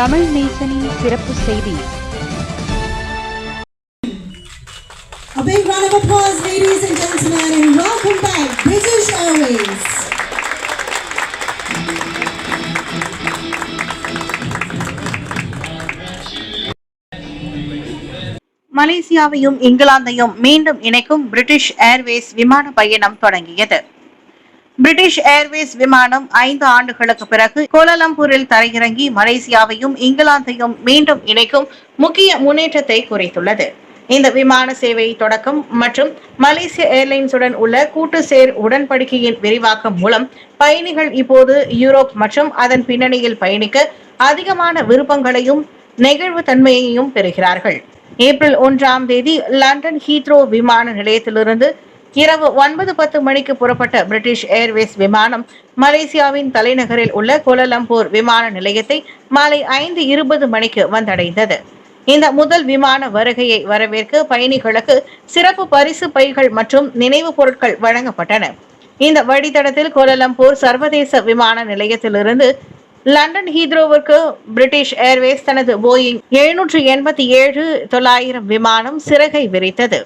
தமிழ் நேசனின் சிறப்பு செய்தி A big round of applause, ladies and gentlemen, and welcome back, British Airways. மலேசியாவையும் இங்கிலாந்தையும் மீண்டும் இணைக்கும் British Airways விமான பயணம் தொடங்கியது பிரிட்டிஷ் ஏர்வேஸ் விமானம் ஐந்து ஆண்டுகளுக்கு பிறகு கோலாலம்பூரில் தரையிறங்கி மலேசியாவையும் இங்கிலாந்தையும் மீண்டும் இணைக்கும் முக்கிய முன்னேற்றத்தை குறைத்துள்ளது. இந்த விமான சேவை தொடக்கம் மற்றும் மலேசிய ஏர்லைன்ஸுடன் உள்ள கூட்டு சேர் உடன்படிக்கையின் விரிவாக்கம் மூலம் பயணிகள் இப்போது யூரோப் மற்றும் அதன் பின்னணியில் பயணிக்க அதிகமான விருப்பங்களையும் நெகிழ்வு தன்மையையும் பெறுகிறார்கள். ஏப்ரல் ஒன்றாம் தேதி லண்டன் ஹீத்ரோ விமான நிலையத்திலிருந்து இரவு ஒன்பது பத்து மணிக்கு புறப்பட்ட பிரிட்டிஷ் ஏர்வேஸ் விமானம் மலேசியாவின் தலைநகரில் உள்ள கோலலம்பூர் விமான நிலையத்தை மாலை ஐந்து இருபது மணிக்கு வந்தடைந்தது. இந்த முதல் விமான வருகையை வரவேற்க பயணிகளுக்கு சிறப்பு பரிசு பைகள் மற்றும் நினைவுப் பொருட்கள் வழங்கப்பட்டன. இந்த வழித்தடத்தில் கோலலம்பூர் சர்வதேச விமான நிலையத்திலிருந்து லண்டன் ஹீத்ரோவிற்கு பிரிட்டிஷ் ஏர்வேஸ் தனது போயிங் எழுநூற்று எண்பத்தி ஏழு தொள்ளாயிரம் விமானம் சிறகை விரித்தது.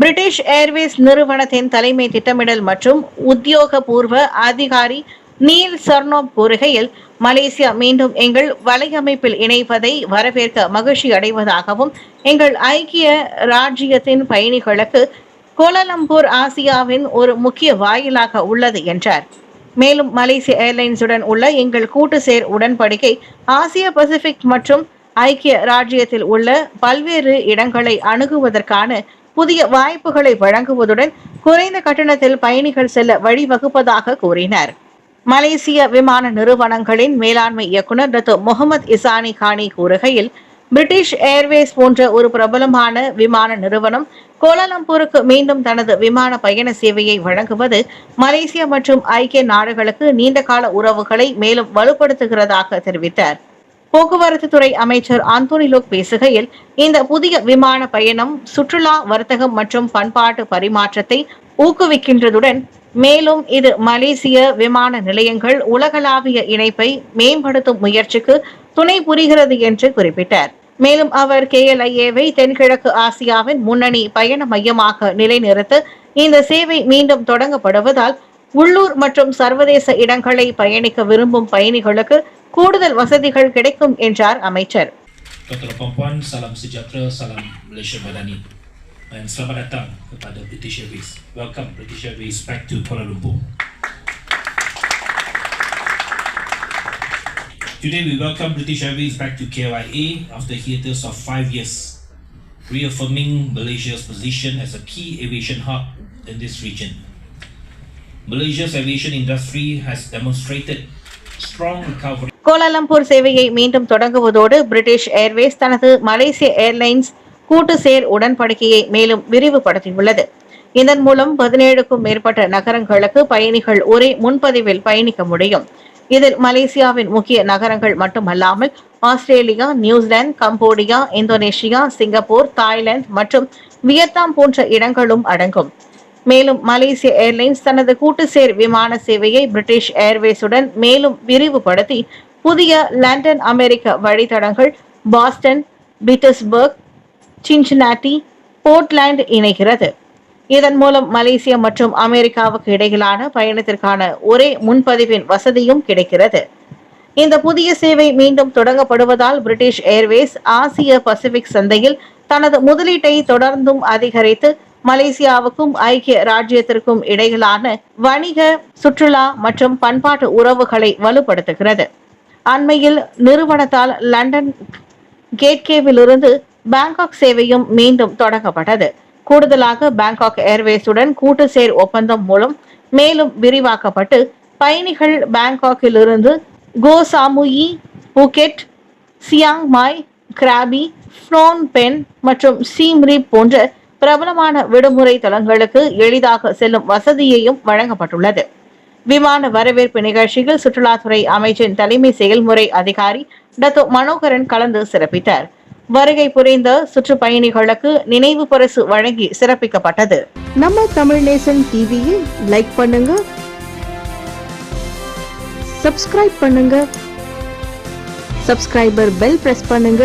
பிரிட்டிஷ் ஏர்வேஸ் நிறுவனத்தின் தலைமை திட்டமிடல் மற்றும் உத்தியோகபூர்வ அதிகாரி நீல் சர்னோப் கூறுகையில் மலேசியா மீண்டும் எங்கள் வலையமைப்பில் இணைப்பதை வரவேற்க மகிழ்ச்சி அடைவதாகவும் எங்கள் ஐக்கிய ராஜ்யத்தின் பயணிகளுக்கு கோலாலம்பூர் ஆசியாவின் ஒரு முக்கிய வாயிலாக உள்ளது என்றார். மேலும் மலேசிய ஏர்லைன்ஸுடன் உள்ள எங்கள் கூட்டு சேர் உடன்படிக்கை ஆசிய பசிபிக் மற்றும் ஐக்கிய ராஜ்யத்தில் உள்ள பல்வேறு இடங்களை அணுகுவதற்கான புதிய வாய்ப்புகளை வழங்குவதுடன் குறைந்த கட்டணத்தில் பயணிகள் செல்ல வழிவகுப்பதாக கூறினர். மலேசிய விமான நிறுவனங்களின் மேலாண்மை இயக்குனர் டத்து முகமது இசானி கானி கூறுகையில் பிரிட்டிஷ் ஏர்வேஸ் போன்ற ஒரு பிரபலமான விமான நிறுவனம் கோலாலம்பூருக்கு மீண்டும் தனது விமான பயண சேவையை வழங்குவது மலேசியா மற்றும் ஐக்கிய நாடுகளுக்கு நீண்டகால உறவுகளை மேலும் வலுப்படுத்துகிறதாக தெரிவித்தார். போக்குவரத்து துறை அமைச்சர் ஆந்தோனி லோக் பேசுகையில் இந்த புதிய விமான பயணம் சுற்றுலா வர்த்தகம் மற்றும் பண்பாட்டு பரிமாற்றத்தை ஊக்குவிக்கின்றதுடன் மேலும் இது மலேசிய விமான நிலையங்கள் உலகளாவிய இணைப்பை மேம்படுத்தும் முயற்சிக்கு துணை புரிகிறது என்று குறிப்பிட்டார். மேலும் அவர் கேஎல்ஐஏவை தென்கிழக்கு ஆசியாவின் முன்னணி பயண மையமாக நிலைநிறுத்த இந்த சேவை மீண்டும் தொடங்கப்படுவதால் உள்ளூர் மற்றும் சர்வதேச இடங்களை பயணிக்க விரும்பும் பயணிகளுக்கு கூடுதல் வசதிகள் கிடைக்கும் என்றார் அமைச்சர் Tuan-tuan dan puan-puan, salam sejahtera, salam Malaysia Madani. Dan selamat datang kepada British Airways. Welcome British Airways back to Kuala Lumpur. Today we welcome British Airways back to KLIA after hiatus of five years, reaffirming Malaysia's position as a key aviation hub in this region. Malaysia's aviation industry has demonstrated strong recovery. Kuala Lumpur சேவையை மீண்டும் தொடங்குவதோடு British Airways தனது மலேசிய airlines கூட்டு சேர் உடன்படிக்கையை மேலும் விரிவுபடுத்தியுள்ளது. இதன் மூலம் பதினேழுக்கும் மேற்பட்ட நகரங்களுக்கு பயணிகள் ஒரே முன்பதிவில் பயணிக்க முடியும். இதில் மலேசியாவின் முக்கிய நகரங்கள் மட்டுமல்லாமல் Australia New Zealand Cambodia Indonesia Singapore Thailand மற்றும் வியட்நாம் போன்ற இடங்களும் அடங்கும். மேலும் மலேசிய ஏர்லைன்ஸ் தனது கூட்டுசேர் விமான சேவையை பிரிட்டிஷ் ஏர்வேஸுடன் மேலும் விரிவுபடுத்தி புதிய லண்டன் அமெரிக்க வழித்தடங்கள் பாஸ்டன் பீட்டர்ஸ்பர்க் சின்சினாட்டி போர்ட்லேண்ட் இணைகிறது. இதன் மூலம் மலேசியா மற்றும் அமெரிக்காவுக்கு இடையிலான பயணத்திற்கான ஒரே முன்பதிவின் வசதியும் கிடைக்கிறது. இந்த புதிய சேவை மீண்டும் தொடங்கப்படுவதால் பிரிட்டிஷ் ஏர்வேஸ் ஆசிய பசிபிக் சந்தையில் தனது முதலீட்டை தொடர்ந்தும் அதிகரித்து மலேசியாவுக்கும் ஐக்கிய ராஜ்யத்திற்கும் இடையிலான வணிக சுற்றுலா மற்றும் பண்பாட்டு உறவுகளை வலுப்படுத்துகிறது. அண்மையில் நிறுவனத்தால் லண்டன் கேட்கேவிலிருந்து பாங்காக் சேவையும் மீண்டும் தொடங்கப்பட்டது. கூடுதலாக பாங்காக் ஏர்வேஸுடன் கூட்டு சேர் ஒப்பந்தம் மூலம் மேலும் விரிவாக்கப்பட்டு பயணிகள் பாங்காக்கிலிருந்து Koh Samui Phuket Chiang Mai Krabi Phnom Penh மற்றும் சீம்ரீப் போன்ற பிரபலமான விடுமுறை தலங்களுக்கு எளிதாக செல்லும் வசதியையும் வழங்கப்பட்டுள்ளது. விமான வரவேற்பு நிகழ்ச்சியில் சுற்றுலாத்துறை அமைச்சின் தலைமை செயல்முறை அதிகாரி டத்தோ மனோகரன் கலந்து சிறப்பித்தார். வருகை புரிந்த சுற்றுப்பயணிகளுக்கு நினைவு பரிசு வழங்கி சிறப்பிக்கப்பட்டது. நம்ம தமிழ் நேசன் டிவியில் லைக் பண்ணுங்க சப்ஸ்கிரைப் பண்ணுங்க சப்ஸ்கிரைபர் பெல் பிரஸ் பண்ணுங்க.